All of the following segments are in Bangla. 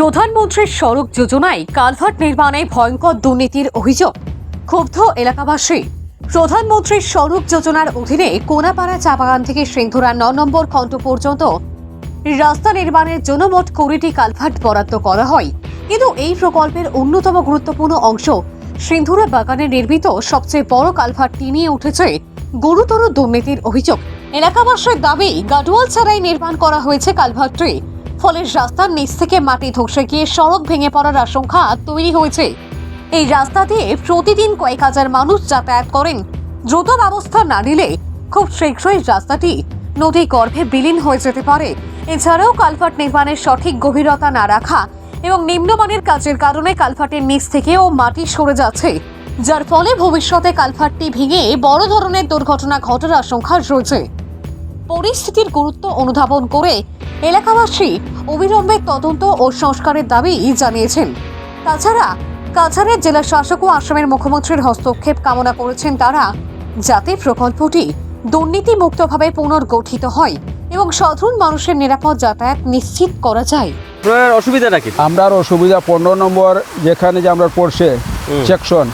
প্রধানমন্ত্রীর সড়ক যোজনায় কালভার্ট নির্মাণে ভয়ঙ্কর দুর্নীতির অভিযোগ। ক্ষুব্ধ এলাকাবাসী, প্রধানমন্ত্রীর সড়ক যোজনার অধীনে কোনাপাড়া চা বাগান থেকে সিন্ধুরা ন নম্বর খণ্ড পর্যন্ত রাস্তা নির্মাণের জন্য মোট কুড়িটি কালভার্ট বরাদ্দ করা হয়। কিন্তু এই প্রকল্পের অন্যতম গুরুত্বপূর্ণ অংশ সিন্ধুরা বাগানে নির্মিত সবচেয়ে বড় কালভার্টটি নিয়ে উঠেছে গুরুতর দুর্নীতির অভিযোগ। এলাকাবাসীর দাবি গাডওয়াল ছাড়াই নির্মাণ করা হয়েছে কালভার্টটি। ফলে রাস্তার নিচ থেকে মাটি ধসে গিয়ে সড়ক ভেঙে পড়ার আশঙ্কা তৈরি হয়েছে। এই রাস্তা দিয়ে প্রতিদিন কয়েক হাজার মানুষ যাতায়াত করেন। দ্রুত ব্যবস্থা না নিলে খুব শীঘ্রই রাস্তাটি নদী গর্ভে বিলীন হয়ে যেতে পারে। এছাড়াও কালভার্ট নির্মাণের সঠিক গভীরতা না রাখা এবং নিম্নমানের কাজের কারণে কালভার্টের নিচ থেকেও মাটি সরে যাচ্ছে। যার ফলে ভবিষ্যতে কালভার্টটি ভেঙে বড় ধরনের দুর্ঘটনা ঘটার আশঙ্কা রয়েছে। পরিস্থিতির গুরুত্ব অনুধাবন করে এলাকাবাসী অবিলম্বে তদন্ত ও সংস্কারের দাবি জানিয়েছেন। তাছাড়া কাছাড়ের জেলা শাসক ও আসামের মুখ্যমন্ত্রীর হস্তক্ষেপ কামনা করেছেন তারা। যাতে প্রকল্পটি দুর্নীতিমুক্তভাবে পুনর্গঠিত হয় এবং সাধারণ মানুষের নিরাপদ যাতায়াত নিশ্চিত করা যায়। আপনার অসুবিধাটা কি? আমরার অসুবিধা পনেরো নম্বর যেখানে যে আমরা পড়ছে সেকশন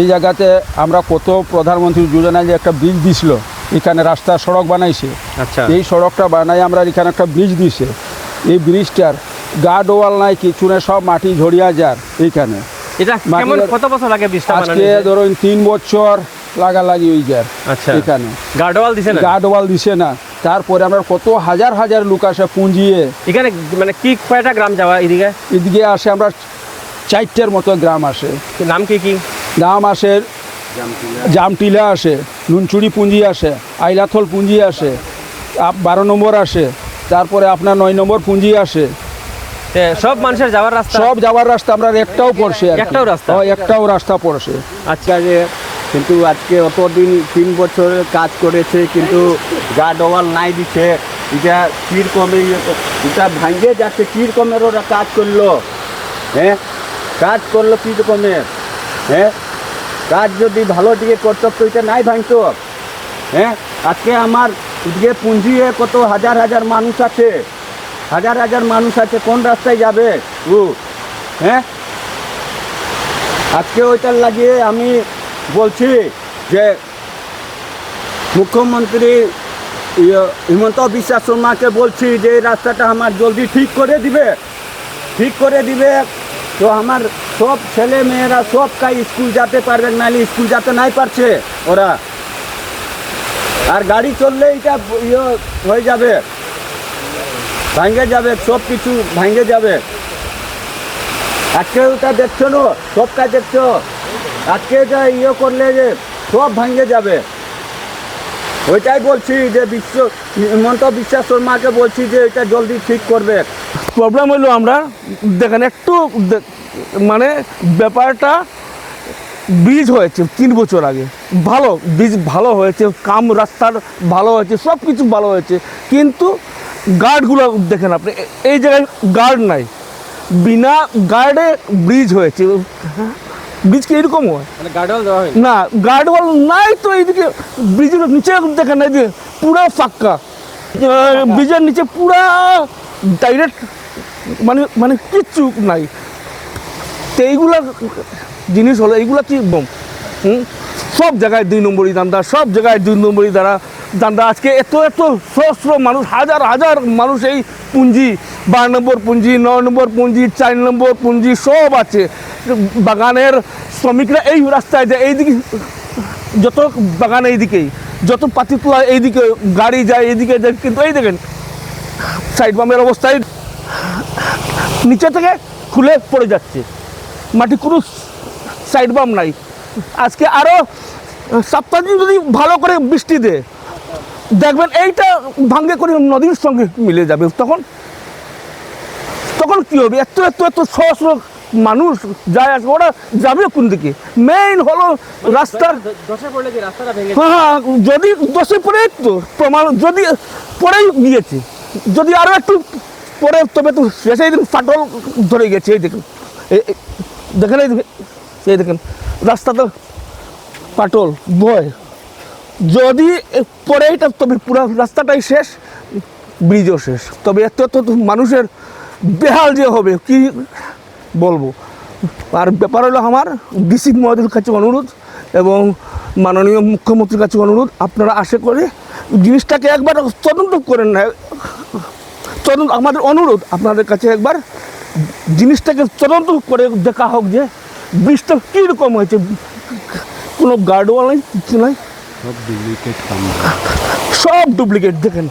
এই জায়গাতে আমরা কত প্রধানমন্ত্রী যোজনায় যে একটা বিল দিছিল এখানে রাস্তা সড়ক বানাইছে। আচ্ছা। এই সড়কটা বানাই আমরা এখানে একটা ব্রিজ দিছে। এই ব্রিজটার গার্ড ওয়াল নাই কিছু না সব মাটি ঝরিয়া যার এইখানে। এটা মাটির- কেমন কত বছর লাগে বৃষ্টি আজকে ধরুন তিন বছর লাগালাগি ওই যার আচ্ছা। এখানে। গার্ডওয়াল দিছে না? গার্ড ওয়াল দিছে না। তারপরে আমরা কত হাজার হাজার লোক আসে পুঁজিয়ে। এখানে মানে কি কয়টা গ্রাম যাওয়া এদিকে? এদিকে আসে আমরা চারটের মতো গ্রাম আসে। নাম কি কি? নাম আসে জামটিলা আসে নুনচুরি পুঁজি আসে আইলাথল পুঁজি আসে বারো নম্বর আসে তারপরে আপনার নয় নম্বর পুঁজি আসে। সব মানুষের যাওয়ার রাস্তা? সব যাওয়ার রাস্তা আমরা একটাও পড়ছে একটাও রাস্তা? ও, একটাও রাস্তা পড়ছে। আচ্ছা। যে কিন্তু আজকে অতদিন তিন বছরের কাজ করেছে কিন্তু গার্ড ওয়াল নাই দিছে। এটা কীরকমে এটা ভাঙ্গে যাচ্ছে কীরকমের ওরা কাজ করল? হ্যাঁ? কাজ করল কীরকমের? হ্যাঁ? কাজ যদি ভালো দিকে করতো তো এটা নাই ভাঙতো হ্যাঁ? আজকে আমার এদিকে পুঁজিয়ে কত হাজার হাজার মানুষ আছে হাজার হাজার মানুষ আছে কোন রাস্তায় যাবে? ও হ্যাঁ? আজকে ওইটার লাগিয়ে আমি বলছি যে মুখ্যমন্ত্রী ইয়ে, হিমন্ত বিশ্ব শর্মাকে বলছি যে রাস্তাটা আমার জলদি ঠিক করে দিবে। ঠিক করে দিবে তো আমার সব ছেলে মেয়েরা সব কাজ স্কুল যেতে পারবে, নাহলে স্কুল যেতে নাই পারছে ওরা। আর গাড়ি চললে এটা ইয়ে হয়ে যাবে, ভাঙ্গে যাবে, সব কিছু ভাঙ্গে যাবে। আজকে ওটা দেখছ না, সব কাজ দেখছ? আজকে যা ইয়ে করলে যে সব ভাঙ্গে যাবে। ওইটাই বলছি যে বিশ্ব, হিমন্ত বিশ্বাস শর্মাকে বলছি যে এটা জলদি ঠিক করবে। প্রবলেম হলো আমরা, দেখেন একটু মানে ব্যাপারটা ব্রিজ হয়েছে তিন বছর আগে। ভালো ব্রিজ ভালো হয়েছে কাম রাস্তার ভালো হয়েছে সব কিছু ভালো হয়েছে। কিন্তু গার্ডগুলো দেখেন আপনি এই জায়গায় গার্ড নাই। বিনা গার্ডে ব্রিজ হয়েছে। ব্রিজ কি এরকম হয় মানে হয়নি? না গার্ডওয়াল নাই তো এইদিকে ব্রিজের নিচে দেখেন এই যে পুরো ফাঁকা। ব্রিজের নিচে পুরা ডাইরেক্ট মানে মানে কিচ্ছু নাই। তো এইগুলা জিনিস হলো, এইগুলা কি? সব জায়গায় দুই নম্বরই দান্দা, সব জায়গায় দুই নম্বরই দ্বারা দান্দা। আজকে এত এত সহস্র মানুষ, হাজার হাজার মানুষ এই পুঁজি বারো নম্বর পুঁজি নয় নম্বর পুঁজি চার নম্বর পুঁজি সব আছে। বাগানের শ্রমিকরা এই রাস্তায় যায়, এইদিকে যত বাগান এইদিকেই, যত পাতি তোলা এইদিকে, গাড়ি যায় এইদিকে যায়, কিন্তু এই দেখেন সাইড বামের অবস্থায় নিচে থেকে খুলে পড়ে যাচ্ছে। মাটি কোনো সাইড বাম নাই। আজকে আরও সপ্তাহ দিন যদি ভালো করে বৃষ্টি দেয় দেখবেন এইটা ভাঙ্গে করে নদীর সঙ্গে মিলে যাবে। তখন তখন কি হবে? এত এত এত সহস্র মানুষ যায় আসবে ওরা যাবে কোন দিকে? মেইন হলো রাস্তার হ্যাঁ হ্যাঁ, যদি দশে পরে তো প্রমাণ যদি পরেই গিয়েছে। যদি আরও একটু পরে তবে তো শেষে ফাটল ধরে গেছে এই দেখুন। দেখেন এই দেখেন, রাস্তা তো পাটল বয় যদি পরে এটা তবে পুরো রাস্তাটাই শেষ ব্রিজও শেষ। তবে এত এত মানুষের বেহাল যে হবে কি বলব? আর ব্যাপার হলো আমার ডিসি মহোদয়ের কাছে অনুরোধ এবং মাননীয় মুখ্যমন্ত্রীর কাছে অনুরোধ আপনারা আশা করে জিনিসটাকে একবার তদন্ত করেন না। তদন্ত আমাদের অনুরোধ আপনাদের কাছে একবার জিনিসটাকে তদন্ত করে দেখা হোক যে ব্রিজটা কীরকম হয়েছে। কোনো গার্ডওয়াল নাই কিছু নাই। সব ডুপ্লিকেট দেখেন।